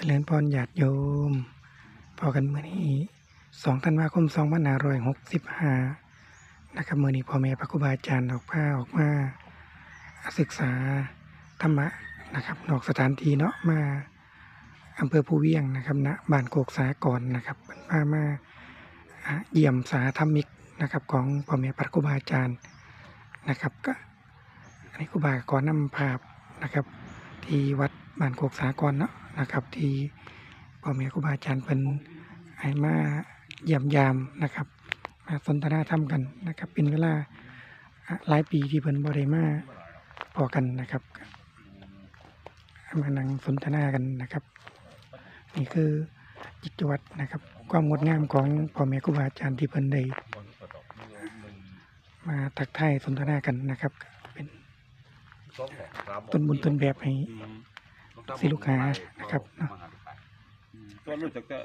เจริญพรญาติโยม พอกันเมื่อนี้สองธันวาคมสองพันห้าร้อยหกสิบห้านะครับเมื่อนี้พ่อแม่พระครูบาอาจารย์ออกผ้าออกมาศึกษาธรรมะนะครับ นอกสถานที่เนาะมาอำเภอภูเวียงนะครับณบ้านโกกสากรนะครับเพิ่นพามาเยี่ยมสาธรรมิกนะครับ ของพ่อแม่พระครูบาอาจารย์นะครับ ก็อันนี้ครูบาขอนำภาพนะครับ ที่วัดบ้านโคกสากรเนาะ นะครับ ที่พ่อแม่ครูบาอาจารย์เป็นให้มาเยี่ยมยามนะครับ มาสนทนาธรรมกันนะครับ เป็นเวลาหลายปีที่เพิ่นบ่ได้มาพอกันนะครับมานั่งสนทนากันนะครับ นี่คือกิจวัตรนะครับ ความงดงามของพ่อแม่ครูบาอาจารย์ที่เพิ่นได้มาทักทายสนทนากันนะครับ เป็นต้นบุญต้นแบบให้ สิลูกหานะครับเนาะก็รู้จักแต่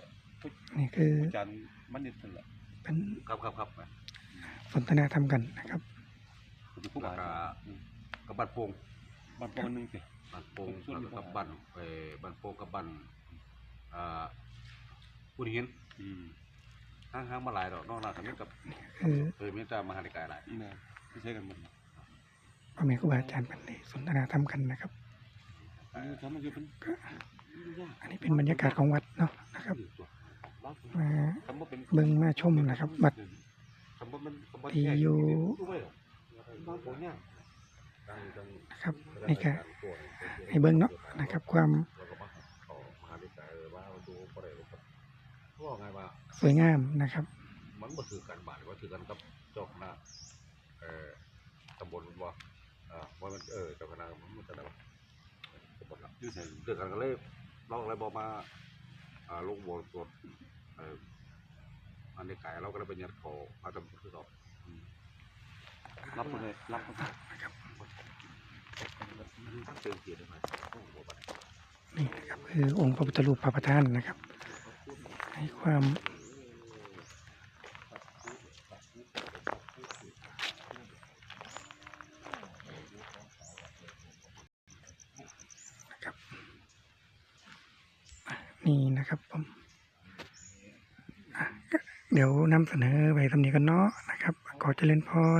นี่คืออาจารย์มันนิดนั่นแหละเป็นครับครับครับสนทนาธรรมกันนะครับเป็นผู้กับาบกับบันโปงบ้านปองนึงสิบันโปงแล้วก็กับบันเอ่อบันโปงกับบันอ่าผู้เห็นอืมห้างห้างมาหลายดอกนอกนั้นก็มีกับคือเคยมีแต่มหาธิกายหลายนี่นะที่ใช้กันหมดพ่อแม่ครูบาอาจารย์เป็นได้สนทนาธรรมกันนะครับ อันนี้ทำมันจะเป็นอันนี้เป็นบรรยากาศของวัดเนาะนะครับมาทำว่าเป็นเบิ่งมาชมนะครับวัดทำว่ามันทำว่าที่อยู่บ้านปองเนี่ยนะครับนี่ก็ให้เบิ่งเนาะนะครับ ความมหาธิกายว่าดูบ่ได้ว่าไงว่าสวยงามนะครับมันบ่ถือกันบาดว่าถือกันกับเจ้าคณะเอ่อตำบลบ่อ่าว่ามันเออเจ้าคณะมันมันจะได้ตำบลละอยู่ใส่เกิดกันก็เลยเราอะไรบอกมาอ่าลงบวตรวจเอ่ออันนี้ไก่เราก็เลยไปยัดเขามาทำคือเรารับมาเลยรับมาเติมเกียรติได้ไหมโอ้โหบัดนี่นะครับคือองค์พระพุทธรูปพระประธานนะครับ ให้ความนะครับอะ นี่นะครับผมเดี๋ยวนำเสนอไปทำนี้กันเนาะนะครับขอเจริญพร